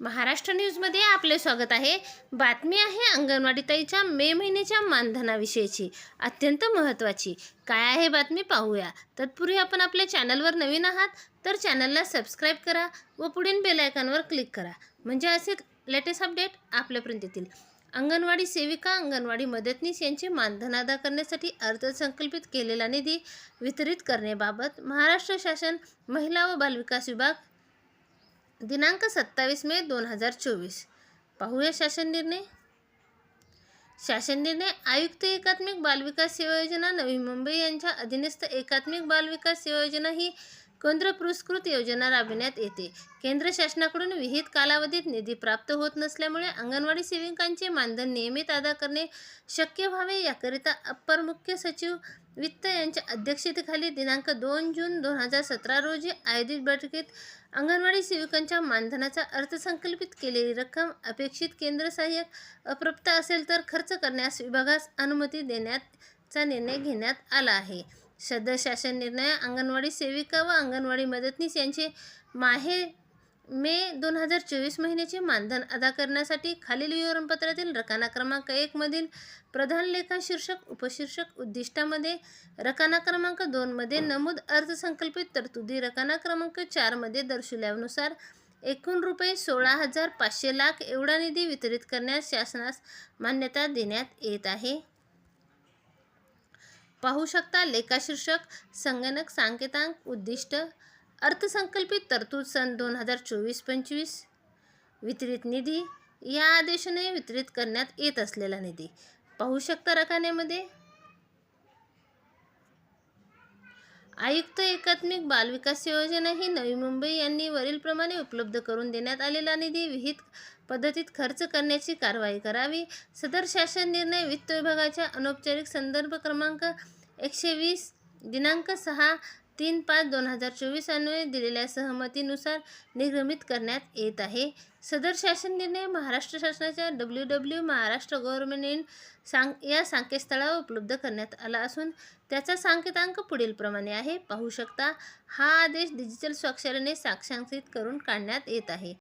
महाराष्ट्र न्यूजमध्ये आपले स्वागत आहे. बातमी आहे अंगणवाडीताईच्या मे महिन्याच्या मानधनाविषयीची अत्यंत महत्त्वाची. काय आहे बातमी पाहूया. तत्पूर्वी आपण आपल्या चॅनलवर नवीन आहात तर चॅनलला सबस्क्राईब करा व पुढील बेलायकॉनवर क्लिक करा. म्हणजे असे लेटेस्ट अपडेट आपल्यापर्यंत येतील. अंगणवाडी सेविका अंगणवाडी मदतनीस यांचे मानधन अदा करण्यासाठी अर्थसंकल्पित केलेला निधी वितरित करण्याबाबत महाराष्ट्र शासन महिला व बालविकास विभाग दिनांक सत्तावीस मे दोन हजार चोवीस. पाहूया शासन निर्णय. शासन निर्णय आयुक्त एकात्मिक बालविकास सेवा योजना नवी मुंबई यांच्या अधीनस्थ एकात्मिक बालविकास सेवा योजना ही केंद्र पुरस्कृत योजना राबविण्यात येते. केंद्र शासनाकडून विहित कालावधीत निधी प्राप्त होत नसल्यामुळे अंगणवाडी सेविकांचे मानधन नियमित अदा करणे शक्य व्हावे याकरिता अप्पर मुख्य सचिव वित्त यांच्या अध्यक्षतेखाली दिनांक दोन जून दोन हजार सतरा रोजी आयोजित बैठकीत अंगणवाडी सेविकांच्या मानधनाचा अर्थसंकल्पित केलेली रक्कम अपेक्षित केंद्र सहाय्यक अप्राप्त असेल तर खर्च करण्यास विभागास अनुमती देण्याचा निर्णय घेण्यात आला आहे. सदर शासन निर्णय अंगणवाडी सेविका व अंगणवाडी मदतनीस यांचे माहे मे दोन हजार चोवीस महिन्याचे मानधन अदा करण्यासाठी खालील विवरणपत्रातील रकाना क्रमांक एकमधील प्रधान लेखा शीर्षक उपशीर्षक उद्दिष्टामध्ये रकाना क्रमांक दोनमध्ये नमूद अर्थसंकल्पित तरतुदी रकाना क्रमांक चारमध्ये दर्शवल्यानुसार एकूण रुपये सोळा हजार पाचशे लाख एवढा निधी वितरित करण्यास शासनास मान्यता देण्यात येत आहे. पाहू शकता लेखाशीर्षक संगणक सांकेतांक उद्दिष्ट अर्थसंकल्पित तरतूद सन दोन हजार चोवीस पंचवीस. वितरित निधी या आदेशाने वितरित करण्यात येत असलेला निधी. पाहू शकता रकान्यामध्ये? आयुक्त एकात्मिक बालविकास योजना ही नवी मुंबई यांनी वरीलप्रमाणे उपलब्ध करून देण्यात आलेला निधी विहित पद्धतीत खर्च करण्याची कारवाई करावी. सदर शासन निर्णय वित्त विभागाच्या अनौपचारिक संदर्भ क्रमांक एकशे वीस दिनांक सहा तीन पाच दोन हजार चोवीस अन्वये दिलेल्या सहमतीनुसार निर्गमित करण्यात येत आहे. सदर शासन निर्णय महाराष्ट्र शासनाच्या W W Maharashtra government in सांग या संकेतस्थळावर उपलब्ध करण्यात आला असून त्याचा सांकेतांक पुढीलप्रमाणे आहे. पाहू शकता हा आदेश डिजिटल स्वाक्षरीने साक्षांकित करून काढण्यात येत आहे.